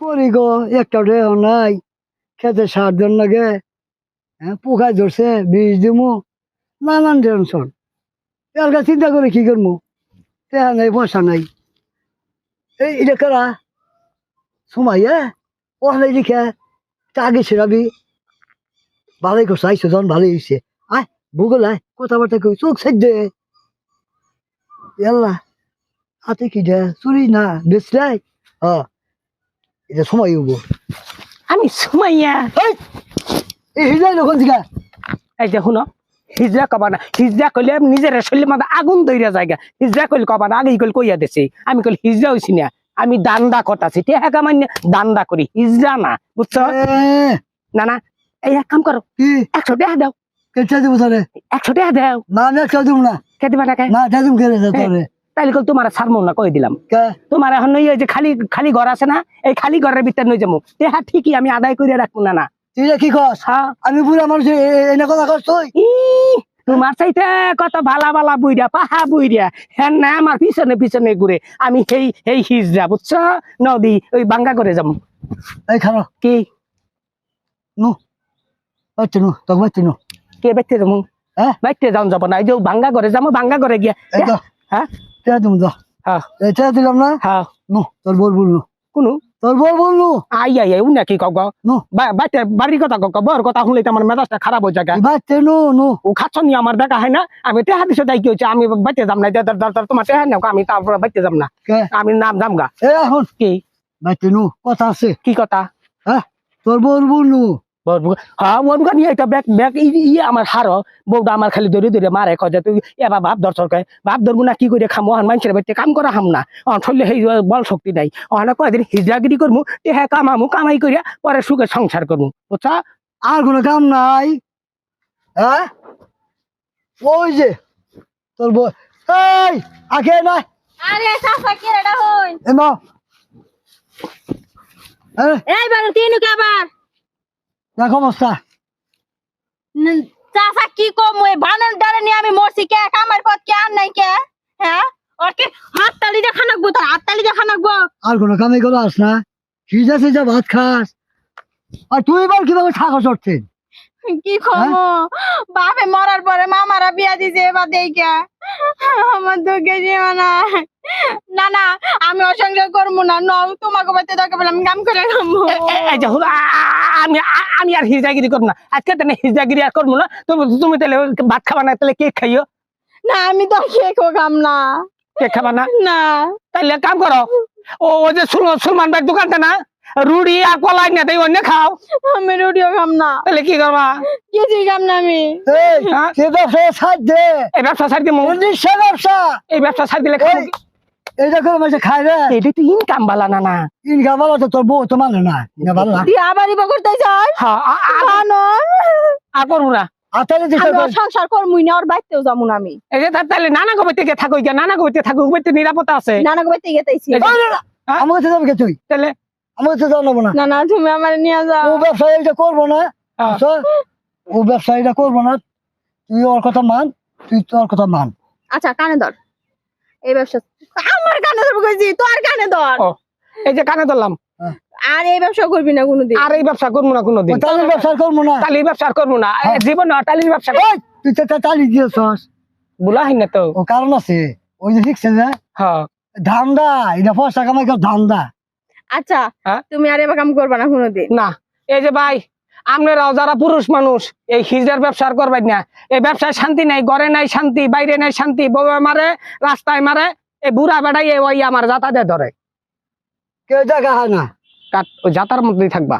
করি গো, একটা রেও নাই, খেতে সার দেন লাগে। হ্যাঁ পোকায় ধরছে বীজ দিমু, নানান টেনশন। এর কাছে চিন্তা করে কি করব টেহা নাই, পয়সা নাই। এই, এটা কারা? সময় হ্যাঁ? নাই লিখে আগে ছেড়াবি ভালোই করছে, আইসো যখন ভালোই হয়েছে আয়, ভূগোল আয়, কথাবার্তা কই, চোখ সাইড দে। ইয়াল্লা, হাতে কি দে? চুরি না বেচলাই হ্যাঁ এটা সময় হব আমি সুমাইয়া এই হিজরা কবা না হিজরা কইলে নিজের শরীরের মধ্যে আগুন দইরা জায়গা হিজরা কইলে কবা না আগে কইল কইয়া দেছে আমি কইল হিজরা হইছি না আমি দান্দা করতাছি টেহা কামান্য দান্দা করি হিজরা না বুঝছ না না এই এক কাম করো একশো টাকা দাও কেটে দিব তোরে একশো টাকা দাও না আমি একটা দিব না খেতে পারে না খেলে তোরে তাইলে কল তোমার ছাড়মো না কই দিলাম। তোমার এখন ওই যে খালি খালি ঘর আছে না এই খালি ঘরের ভিতরে নই যাব টেহা ঠিকই আমি আদায় করে রাখব না না। তুই কি কস? হ্যাঁ। আমি বুড়া মানুষ এনে কথা কস তুই? ই, তোমার চাইতে কত ভালা ভালা বুইরা পাহা বুইরা হ্যাঁ না আমার পিছনে পিছনে ঘুরে। আমি সেই সেই হিজরা বুঝছ? নদী ওই বাঙ্গা করে যাব এই খানো কি? নু। তোকে বাইতে যাব হ্যাঁ? বাইতে যাও যাব না এই যে বাঙ্গা করে যাব বাঙ্গা করে গিয়া। হ্যাঁ? টেয়া দিম তো হ্যাঁ। এটা দিলাম না? হ্যাঁ। নু তোর বল বললু কোনো? তোর বল বললু আই আই আই উনা কি কগ নু। বাইতে বাড়ির কথা কগ বর কথা শুনলে আমার মেজাজটা খারাপ হয়ে যায়। বাচ্চা নু নু। ও খাচ্ছ নি আমার দেখা হয় না। আমি টেহা দিছে কি হচ্ছে আমি বাইতে যাম না দাদা দাদা তোমার টেহা নাও আমি তারপরে বাইতে যাম না। কে? আমি নাম যাম গা। এ এখন। কি? বাচ্চা নু কথা আছে। কি কথা? হ্যাঁ তোর বল বললু হ্যাঁ গানি একটা ব্যাগ ব্যাগ ইয়ে আমার হার বউটা আমার খালি ধরে ধরে মারে তুই এবার ভাব দর্শক ভাব ধরবো না কি করে খামো? হান মানুষের বাড়িতে কাম করা হাম না। অন ঠললে সেই বল শক্তি নাই। অনেক কয়দিন হিজরাগিরি করব এ হ্যাঁ কামামু কামাই করিয়া পরে সুখে সংসার করব বুঝছা? আর কোনো কাম নাই। হ্যাঁ? ওই যে তোর বল এই আগে না আরে চাচা কি রেডা হইন এমা এই তিনু দেখ অবস্থা। ন- চাচা কি কম ওই বানর ডারে নিয়ে আমি মরছি কে? পথ কে? আর নাই কে? হ্যাঁ? ওর কি হাত তালি দেখা নাকবো? তোর হাত তালি দেখা নাকবো? আর কোনো কামে করো আস না। সিজা সিজা ভাত খাস। আর তুই এবার কীভাবে থাকা চড়ছেন কি কম বাপে মরার পরে মামারা বিয়া দিছে এবার দেই কে আমার দুঃখে জীবনা না না আমি অসংসার করব না। ন তোমাকে বাড়িতে দরকার পেলে আমি কাম করে এই আ- আমি আমি আর হিজরাগিরি করব না। আজকে তাহলে হিজরাগিরি আর করব না। তুমি তুমি তাহলে ভাত খাবা না তাহলে কেক খাইও। না আমি তো খেয়ে খাম না। কেক খাবা না? না। তাহলে কাম করো ও ও যে সুলমান ভাই দোকানটা না রুড়ি আর কলাই না তাই অন্য খাও। আমি রুটিও খাম না। তাহলে কি করবা? কিছুই খাম না আমি। এই হ্যাঁ? ব্যবসা ছাড় দে। এই ব্যবসা ছাড় ব্যবসা। এই ব্যবসা ছাড় দিলে খাব এইটা করে মাসে খায় রে। এটা তো ইনকাম বালা না না। ইনকাম ভালো তো তোর বউ তো মানে না ইনকাম ভালো না তুই আবার ইবা করতে চাস? হ্যাঁ আ- আ- বানর আ করব না। আতালে দিছে আমি ওর সংসার করমুই না ওর বাইতেও যাব না আমি। এই যে তাহলে নানা গোবে থেকে থাকো গিয়া নানা গোবে থাকো গোবে নিরাপত্তা আছে। নানাকে বাইতে গেতেছি এই যে- হ্যাঁ? আমার কাছে যাবে তুই? তাহলে? না না। না তুমি আমার নিয়ে যাও। ও ব্যবসা এটা করব না। হ্যাঁ। ও ব্যবসা এটা করব না। তুই ওর কথা মান তুই তোর কথা মান। আচ্ছা কানে ধর। এই ব্যবসা আমার কানে ধরবো কইছি তোর কানে ধর। এই যে কানে ধরলাম। আর এই ব্যবসা করবি না কোনোদিন। আর এই ব্যবসা করব না কোনোদিন। ও ব্যবসা করব না। তালির ব্যবসা করব না। হ্যাঁ। জীবন টালির ব্যবসা তুই তো তা- দিয়েছস। বুলা হয় না তো। কারণ আছে। ওই যে শিখছে যে হ্যাঁ ধান্দা এটা পয়সা কামাই কর ধান্দা। আচ্ছা হ্যাঁ? তুমি আর এবার কাম করবা না কোনোদিন। না এই যে ভাই আপনারাও যারা পুরুষ মানুষ এই হিজার ব্যবসা আর করবেন না। এই ব্যবসায় শান্তি নাই ঘরে নাই শান্তি বাইরে নাই শান্তি বউ মারে রাস্তায় মারে এই বুড়া বেড়াই ওই আমার যাতায়াতে ধরে। কেউ জায়গা হয় না। যাতার মধ্যেই থাকবা।